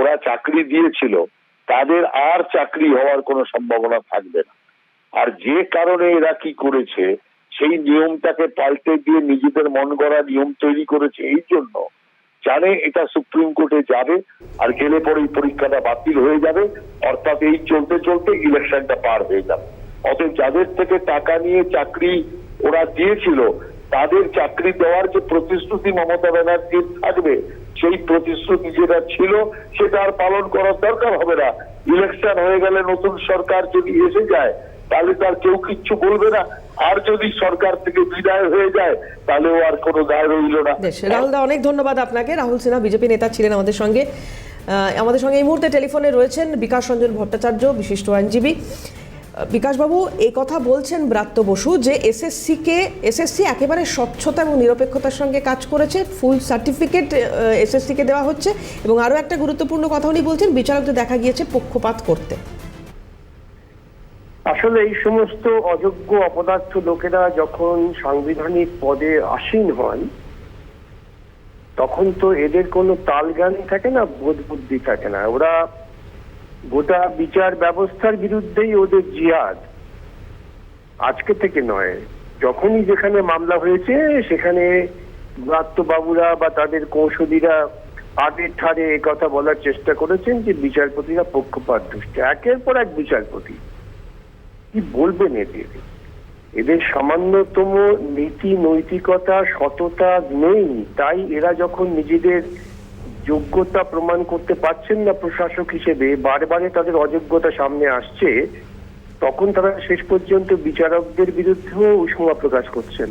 ওরা চাকরি দিয়েছিল, তাদের আর চাকরি হওয়ার কোনো সম্ভাবনা থাকবে না। আর যে কারণে এরা কি করেছে, সেই নিয়মটাকে পাল্টে দিয়ে নিজেদের মন গড়া নিয়ম তৈরি করেছে, এই জন্য জানে এটা সুপ্রিম কোর্টে যাবে, আর গেলে পরে পরীক্ষাটা বাতিল হয়ে যাবে, অর্থাৎ এই চলতে চলতে ইলেকশনটা পার হয়ে যাবে। অতএব যাদের থেকে টাকা নিয়ে চাকরি ওরা দিয়েছিল, তাদের চাকরি দেওয়ার যে প্রতিশ্রুতি মমতা ব্যানার্জির থাকবে সেই প্রতিশ্রুতি যেটা ছিল, সেটা আর পালন করার দরকার হবে না। ইলেকশন হয়ে গেলে নতুন সরকার যদি এসে যায়, তাহলে তার কেউ কিচ্ছু বলবে না। আর যদি সরকার থেকে বিদায় হয়ে যায়, তাহলেও আর কোনো দায় রইল না। রাহুল দা অনেক ধন্যবাদ আপনাকে। রাহুল সিনহা, বিজেপি নেতা ছিলেন আমাদের সঙ্গে। আমাদের সঙ্গে এই মুহূর্তে টেলিফোনে রয়েছেন বিকাশ রঞ্জন ভট্টাচার্য, বিশিষ্ট আইনজীবী। বিকাশবাবু, এই কথা বলছেন ব্রাত্য বসু যে এসএসসিকে এসএসসি একেবারে স্বচ্ছতা এবং নিরপেক্ষতার সঙ্গে কাজ করেছে, ফুল সার্টিফিকেট এসএসসিকে দেওয়া হচ্ছে এবং আরও একটা গুরুত্বপূর্ণ কথা উনি বলছেন, বিচারকদের দেখা গিয়েছে পক্ষপাত করতে। আসলে এই সমস্ত অযোগ্য অপদার্থ লোকেরা যখন সাংবিধানিক পদে আসীন হন, তখন তো এদের কোনো তাল জ্ঞান থাকে না, বোধ বুদ্ধি থাকে না। ওরা গোটা বিচার ব্যবস্থার বিরুদ্ধেই ওদের জিয়াদ। আজকে থেকে নয়। যখনই যেখানে মামলা হয়েছে, সেখানে বাবুরা বা তাদের কৌশলীরা আগের ঠারে কথা বলার চেষ্টা করেছেন যে বিচারপতিরা পক্ষপাত দুষ্ট একের পর এক বিচারপতি। কি বলবেন এদের? এদের সামান্যতম নীতি নৈতিকতা সততা নেই। তাই এরা যখন নিজেদের যোগ্যতা প্রমাণ করতে পারছেন না প্রশাসক হিসেবে, বারবারে তাদের অযোগ্যতা সামনে আসছে, তখন তারা শেষ পর্যন্ত বিচারকদের বিরুদ্ধেও উষ্মা প্রকাশ করছেন।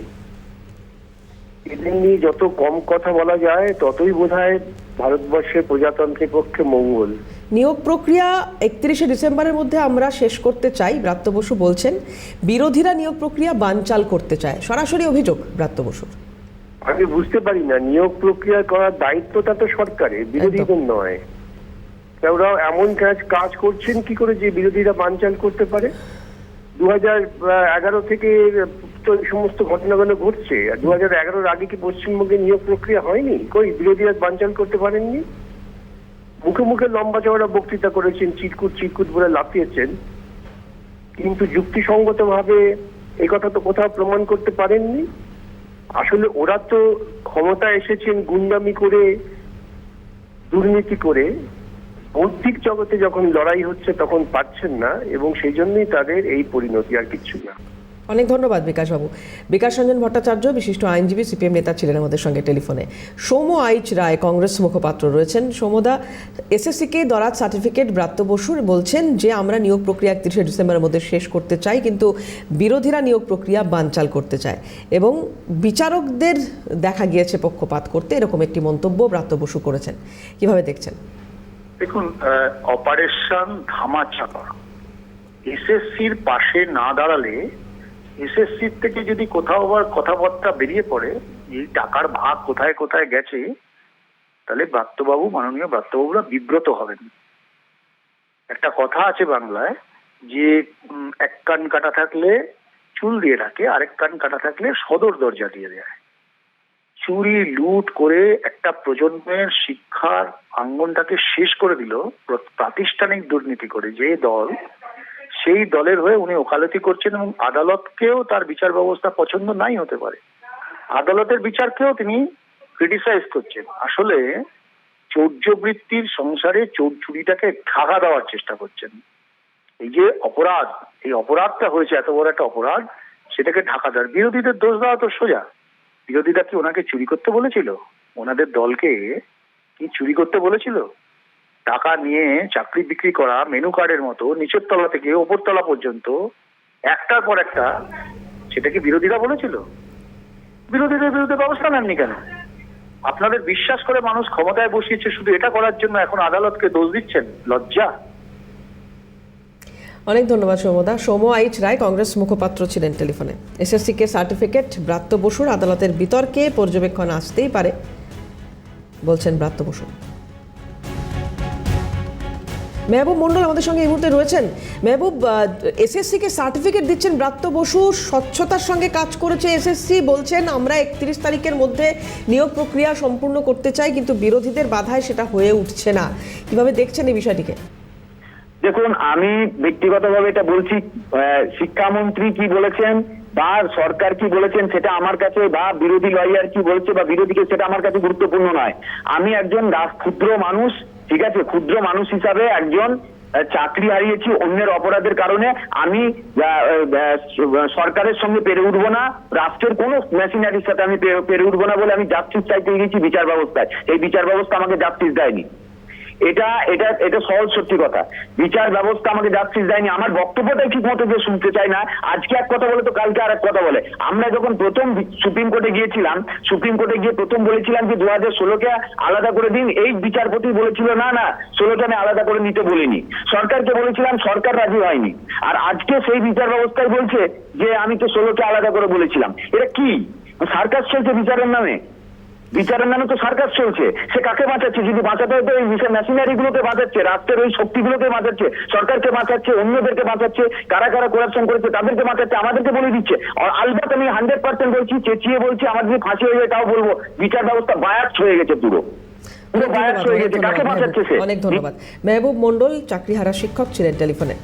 এদের নিয়ে যত কম কথা বলা যায়, ততই বোধহয় ভারতবর্ষের প্রজাতন্ত্রের পক্ষে মঙ্গল। নিয়োগ প্রক্রিয়া একত্রিশে ডিসেম্বরের মধ্যে আমরা শেষ করতে চাই, ব্রাত্য বসু বলছেন। বিরোধীরা নিয়োগ প্রক্রিয়া বানচাল করতে চায়। সরাসরি অভিযোগ, ব্রাত্য বসুর। আমি বুঝতে পারি না নিয়োগ প্রক্রিয়া করার দায়িত্বটা তো সরকারের বিরোধীদের নয়। ওরা এমন কাজ কাজ করছেন কি করে যে বিরোধীরা বানচাল করতে পারে? দু হাজার এগারো থেকে তো এই সমস্ত ঘটনাগুলো ঘটছে আর দু হাজার এগারোর আগে কি পশ্চিমবঙ্গে নিয়োগ প্রক্রিয়া হয়নি? কই বিরোধীরা বানচাল করতে পারেননি? মুখে মুখে লম্বা চওড়া বক্তৃতা করেছেন চিটকুট চিটকুট বলে লাফিয়েছেন কিন্তু যুক্তিসঙ্গত ভাবে এই কথা তো কোথাও প্রমাণ করতে পারেননি। আসলে ওরা তো ক্ষমতা এসেছেন গুন্ডামি করে, দুর্নীতি করে। বৌদ্ধিক জগতে যখন লড়াই হচ্ছে তখন পাচ্ছেন না এবং সেই জন্যই তাদের এই পরিণতি আর কিছু না। অনেক ধন্যবাদ বিকাশবাবু। বিকাশ রঞ্জন ভট্টাচার্য, বিশিষ্ট আইনজীবী, সিপিএম নেতা ছিলেন আমাদের সঙ্গে টেলিফোনে। সৌম আইচ রায়, কংগ্রেস মুখপাত্র রয়েছেন। সৌমদা এসএসসিকে দরাজ সার্টিফিকেট ব্রাত্য বসুর বলছেন যে, আমরা নিয়োগ প্রক্রিয়া একত্রিশে ডিসেম্বরের মধ্যে শেষ করতে চাই, কিন্তু বিরোধীরা নিয়োগ প্রক্রিয়া বানচাল করতে চায়। এবং বিচারকদের দেখা গিয়েছে পক্ষপাত করতে, এরকম একটি মন্তব্য ব্রাত্য বসু করেছেন। কীভাবে দেখছেন? দেখুন অপারেশন ধামাচাপা এসএসসির পাশে না দাঁড়ালে এসএসসির থেকে যদি কোথাও আবার কথাবার্তা বেরিয়ে পড়ে, এই টাকার ভাগ কোথায় কোথায় গেছে, তাহলে ব্রাত্যবাবু মাননীয় ব্রাত্যবাবুরা বিব্রত হবেন। একটা কথা আছে বাংলায় যে এক কান কাটা থাকলে চুল দিয়ে রাখে আরেক কান কাটা থাকলে সদর দরজা দিয়ে দেয়। চুরি, লুট করে একটা প্রজন্মের শিক্ষার আঙ্গনটাকে শেষ করে দিল প্র- প্রাতিষ্ঠানিক দুর্নীতি করে যে দল সেই দলের হয়ে উনি ওকালতি করছেন এবং আদালতকেও তার বিচার ব্যবস্থা পছন্দ নাই হতে পারে। আদালতের বিচারকেও তিনি ক্রিটিসাইজ করছেন। আসলে চৌর্যবৃত্তির সংসারে চোর চুরিটাকে ঢাকা দেওয়ার চেষ্টা করছেন। এই যে অপরাধ, এই অপরাধটা হয়েছে, এত বড় একটা অপরাধ, সেটাকে ঢাকা দেওয়ার। বিরোধীদের দোষ দেওয়া তো সোজা। বিরোধীরা কি ওনাকে চুরি করতে বলেছিল? ওনাদের দলকে কি চুরি করতে বলেছিল? টাকা নিয়ে চাকরি বিক্রি করা মেনু কার্ডের মতো নিচের তলা থেকে ওপর তলা পর্যন্ত একটার পর একটা সেটা কি বিরোধীরা বলেছিল? বিরোধীদের বিরুদ্ধে ব্যবস্থা নেননি কেন? আপনাদের বিশ্বাস করে মানুষ ক্ষমতায় বসিয়েছে, শুধু এটা করার জন্য এখন আদালতকে দোষ দিচ্ছেন? লজ্জা। অনেক ধন্যবাদ সৌমদা। সৌম আইচ রায় কংগ্রেস মুখপাত্র ছিলেন টেলিফোনে। এসএসসি কে সার্টিফিকেট ব্রাত্য বসুর আদালতের বিতর্কে পর্যবেক্ষণ আসতেই পারে, বলছেন ব্রাত্য বসু। মেহবুব মন্ডল আমাদের সঙ্গে এই মুহূর্তে রয়েছেন। মেহবুব এসএসসি কে সার্টিফিকেট দিচ্ছেন ব্রাত্য বসু, স্বচ্ছতার সঙ্গে কাজ করেছে এসএসসি বলছেন আমরা একত্রিশ তারিখের মধ্যে নিয়োগ প্রক্রিয়া সম্পূর্ণ করতে চাই, কিন্তু বিরোধীদের বাধায় সেটা হয়ে উঠছে না। কীভাবে দেখছেন এই বিষয়টিকে? দেখুন, আমি ব্যক্তিগতভাবে এটা বলছি শিক্ষামন্ত্রী কি বলেছেন বা সরকার কি বলেছেন সেটা আমার কাছে বা বিরোধী লয়ার কি বলছে বা বিরোধীকে সেটা আমার কাছে গুরুত্বপূর্ণ নয়। আমি একজন ক্ষুদ্র মানুষ ঠিক আছে, ক্ষুদ্র মানুষ হিসাবে একজন চাকরি হারিয়েছি অন্যের অপরাধের কারণে আমি সরকারের সঙ্গে পেরে উঠবো না, রাষ্ট্রের কোনো মেশিনারির সাথে আমি পেরে উঠবো না বলে আমি জাস্টিস চাইতে গেছি বিচার ব্যবস্থায়। এই বিচার ব্যবস্থা আমাকে জাস্টিস দেয়নি। এটা এটা এটা সহজ সত্যি কথা। বিচার ব্যবস্থা আমাকে জাস্টিস দেয়নি। আমার বক্তব্যটাই ঠিক মতো যে শুনতে চাই না। আজকে এক কথা বলে তো কালকে আর এক কথা বলে। আমরা যখন প্রথম সুপ্রিম কোর্টে গিয়েছিলাম, সুপ্রিম কোর্টে গিয়ে প্রথম বলেছিলাম যে দু হাজার ষোলোকে আলাদা করে দিন, এই বিচারপতি বলেছিল, না না, ষোলোকে আমি আলাদা করে নিতে বলিনি। সরকারকে বলেছিলাম, সরকার রাজি হয়নি। আর আজকে সেই বিচার ব্যবস্থায় বলছে যে, আমি তো ষোলোকে আলাদা করে বলেছিলাম। এটা কি? সার্কাস চলছে বিচারের নামে? বিচারের নামে তো সার্কাস চলছে। সে কাকে বাঁচাচ্ছে? যদি বাঁচাতে হয় তো এই মেশিনারি গুলোকে বাঁচাচ্ছে রাষ্ট্রের ওই শক্তিগুলোকে বাঁচাচ্ছে সরকারকে বাঁচাচ্ছে অন্যদেরকে বাঁচাচ্ছে কারা কারা করাপশন করেছে তাদেরকে বাঁচাচ্ছে আমাদেরকে বলে দিচ্ছে। আর আলবাত আমি হান্ড্রেড পার্সেন্ট বলছি চেঁচিয়ে বলছি আমার যদি ফাঁসি হয়ে যায় তাও বলব বিচার ব্যবস্থা বায়াস হয়ে গেছে পুরো। পুরো বায়াস হয়ে গেছে। কাকে বাঁচাচ্ছে সে? অনেক ধন্যবাদ। মেহবুব মন্ডল চাকরিহারা শিক্ষক ছিলেন টেলিফোনে।